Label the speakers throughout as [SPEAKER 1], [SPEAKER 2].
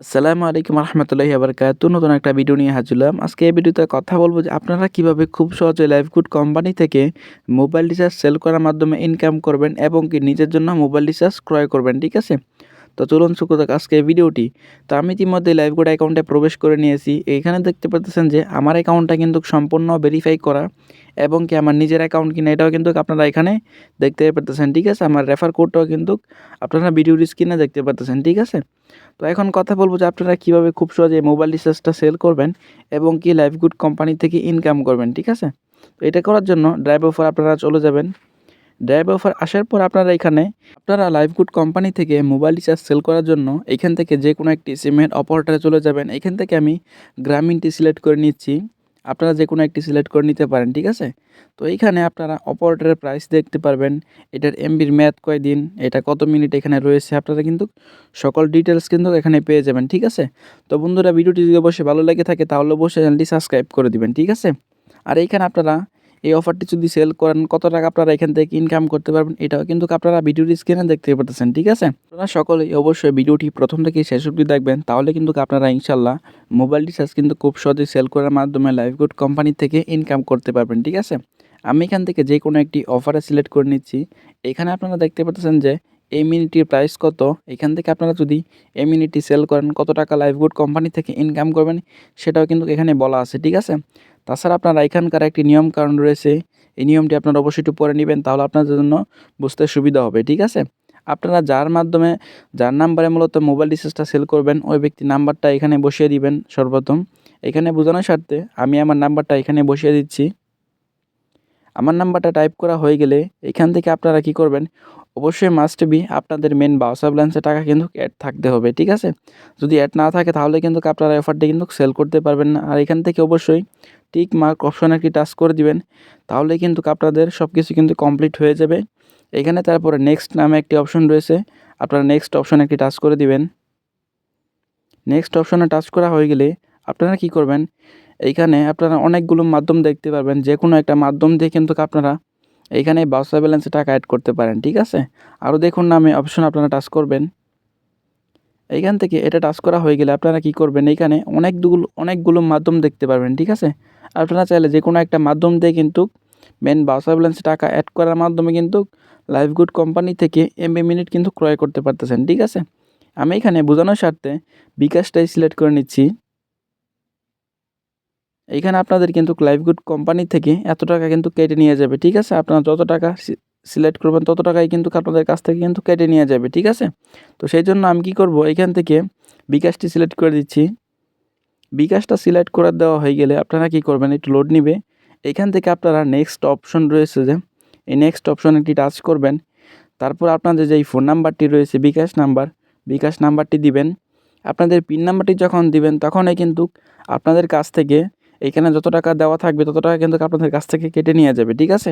[SPEAKER 1] আসসালামু আলাইকুম রহমতুল্লাহি আবরকাত। নতুন একটা ভিডিও নিয়ে হাজিরলাম আজকে এই ভিডিওতে কথা বলব যে আপনারা কীভাবে খুব সহজে লাইফগুড কোম্পানি থেকে মোবাইল রিচার্জ সেল করার মাধ্যমে ইনকাম করবেন এবং কি নিজের জন্য মোবাইল রিচার্জ ক্রয় করবেন, ঠিক আছে? তো চলুন থাক আজকে ভিডিওটি তো আমি ইতিমধ্যে লাইফগুড অ্যাকাউন্টে প্রবেশ করে নিয়েছি। এখানে দেখতে পাচ্ছেন যে আমার অ্যাকাউন্টটা কিন্তু সম্পূর্ণ ভেরিফাই করা। এবং কি আমার নিজের অ্যাকাউন্ট কিনা, এটাও কিন্তু আপনারা এখানে দেখতে পারতেছেন, ঠিক আছে? আমার রেফার কোডটাও কিন্তু আপনারা ভিডিওর স্ক্রিনে দেখতে পারতেছেন, ঠিক আছে? তো এখন কথা বলব যে আপনারা কীভাবে খুব সহজে মোবাইল রিচার্জটা সেল করবেন এবং কি লাইফগুড কোম্পানি থেকে ইনকাম করবেন, ঠিক আছে? তো এটা করার জন্য ড্রাইভ অফার আপনারা চলে যাবেন। ড্রাইভ অফার আসার পর আপনারা এখানে, আপনারা লাইফগুড কোম্পানি থেকে মোবাইল রিচার্জ সেল করার জন্য এখান থেকে যে কোনো একটি সিমের অপারেটারে চলে যাবেন। এখান থেকে আমি গ্রামীণটি সিলেক্ট করে নিচ্ছি। আপনারা যে কোনো একটি সিলেক্ট করে নিতে পারেন, ঠিক আছে? তো এইখানে আপনারা অপারেটরের প্রাইস দেখতে পারবেন, এটার এমবির ম্যাথ কয় দিন এটা কত মিনিট এখানে রয়েছে, আপনারা কিন্তু সকল ডিটেলস কিন্তু এখানে পেয়ে যাবেন, ঠিক আছে? তো বন্ধুরা, ভিডিওটি যদি অবশ্যই ভালো লাগে থাকে, তাহলে অবশ্যই চ্যানেলটি সাবস্ক্রাইব করে দিবেন, ঠিক আছে? আর এইখানে আপনারা এই অফারটি যদি সেল করেন, কত টাকা আপনারা এখান থেকে ইনকাম করতে পারবেন, এটাও কিন্তু আপনারা ভিডিওর স্ক্রিনে দেখতে পারতেছেন, ঠিক আছে? আপনারা সকলেই অবশ্যই ভিডিওটি প্রথম থেকে শেষ অবধি দেখবেন, তাহলে কিন্তু আপনারা ইনশাল্লাহ মোবাইল রিচার্জ কিন্তু খুব সহজে সেল করার মাধ্যমে লাইফগুড কোম্পানি থেকে ইনকাম করতে পারবেন, ঠিক আছে? আমি এখান থেকে যে কোনো একটি অফারে সিলেক্ট করে নিচ্ছি। এখানে আপনারা দেখতে পাচ্ছেন যে এই মিনিটির প্রাইস কত। এখান থেকে আপনারা যদি এই মিনিটটি সেল করেন, কত টাকা লাইফগুড কোম্পানি থেকে ইনকাম করবেন, সেটাও কিন্তু এখানে বলা আছে, ঠিক আছে? তাছাড়া আপনারা এখানকার একটি নিয়ম কারণ রয়েছে, এই নিয়মটি আপনারা অবশ্যই একটু পরে নেবেন, তাহলে আপনাদের জন্য বুঝতে সুবিধা হবে, ঠিক আছে? আপনারা যার মাধ্যমে, যার নাম্বারে মূলত মোবাইল রিচার্জটা সেল করবেন, ওই ব্যক্তির নাম্বারটা এখানে বসিয়ে দিবেন সর্বপ্রথম। এখানে বোঝানোর স্বার্থে আমি আমার নাম্বারটা এখানে বসিয়ে দিচ্ছি। আমার নাম্বারটা টাইপ করা হয়ে গেলে এখান থেকে আপনারা কি করবেন, অবশ্যই মাস্ট বি আপনাদের মেন বাউসার ব্যালেন্সের টাকা কিন্তু অ্যাড থাকতে হবে, ঠিক আছে? যদি অ্যাড না থাকে তাহলে কিন্তু আপনারা অফারটি কিন্তু সেল করতে পারবেন না। আর এখান থেকে অবশ্যই টিক মার্ক অপশনে একটি টাচ করে দিবেন, তাহলে কিন্তু আপনাদের সব কিছু কিন্তু কমপ্লিট হয়ে যাবে। এখানে তারপরে নেক্সট নামে একটি অপশন রয়েছে, আপনারা নেক্সট অপশনে একটি টাচ করে দিবেন। নেক্সট অপশনে টাচ করা হয়ে গেলে আপনারা কি করবেন এইখানে আপনারা অনেকগুলো মাধ্যম দেখতে পারবেন যে কোনো একটা মাধ্যম দিয়ে কিন্তু আপনারা এইখানে বাউসা ব্যালেন্সে টাকা অ্যাড করতে পারেন, ঠিক আছে? আরও দেখুন নামে অপশন আপনারা টাচ করবেন। এইখান থেকে এটা টাচ করা হয়ে গেলে আপনারা কি করবেন? এইখানে অনেকগুলো অনেকগুলো মাধ্যম দেখতে পারবেন, ঠিক আছে? আপনারা চাইলে যে কোনো একটা মাধ্যম দিয়ে কিন্তু মেন বাউসা ব্যালেন্সে টাকা অ্যাড করার মাধ্যমে কিন্তু লাইফগুড কোম্পানি থেকে এমবি মিনিট কিন্তু ক্রয় করতে পারতেছেন, ঠিক আছে? আমি এখানে বোঝানোর স্বার্থে বিকাশটাই সিলেক্ট করে নিচ্ছি। এইখানে আপনাদের কিন্তু লাইফগুড কোম্পানি থেকে এত টাকা কিন্তু কেটে নিয়ে যাবে, ঠিক আছে? আপনারা যত টাকা সিলেক্ট করবেন, তত টাকাই কিন্তু আপনাদের কাছ থেকে কিন্তু কেটে নিয়ে যাবে, ঠিক আছে? তো সেই জন্য আমি কি করব, এখান থেকে বিকাশটি সিলেক্ট করে দিচ্ছি। বিকাশটা সিলেক্ট করে দেওয়া হয়ে গেলে আপনারা কি করবেন, একটু লোড নিবে। এখান থেকে আপনারা নেক্সট অপশন রয়েছে যে, এই নেক্সট অপশন একটি টাচ করবেন। তারপর আপনাদের যেই ফোন নাম্বারটি রয়েছে, বিকাশ নাম্বার বিকাশ নাম্বারটি দিবেন। আপনাদের পিন নাম্বারটি যখন দিবেন, তখনই কিন্তু আপনাদের কাছ থেকে এখানে যত টাকা দেওয়া থাকবে, তত টাকা কিন্তু আপনাদের কাছ থেকে কেটে নিয়ে যাবে, ঠিক আছে?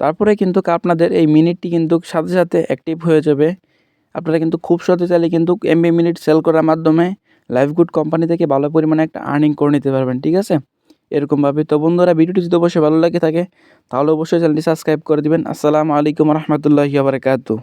[SPEAKER 1] তারপরে কিন্তু আপনাদের এই মিনিটটি কিন্তু সাথে সাথে অ্যাক্টিভ হয়ে যাবে। আপনারা কিন্তু খুব সহজে চাইলে কিন্তু এমবি মিনিট সেল করার মাধ্যমে লাইফ গুড কোম্পানি থেকে ভালো পরিমাণে একটা আর্নিং করে নিতে পারবেন, ঠিক আছে? এরকমভাবে তো বন্ধুরা ভিডিওটি যদি অবশ্যই ভালো লাগে থাকে, তাহলে অবশ্যই চ্যানেলটি সাবস্ক্রাইব করে দেবেন। আসসালামু আলাইকুম রহমতুল্লাহি বারকাতু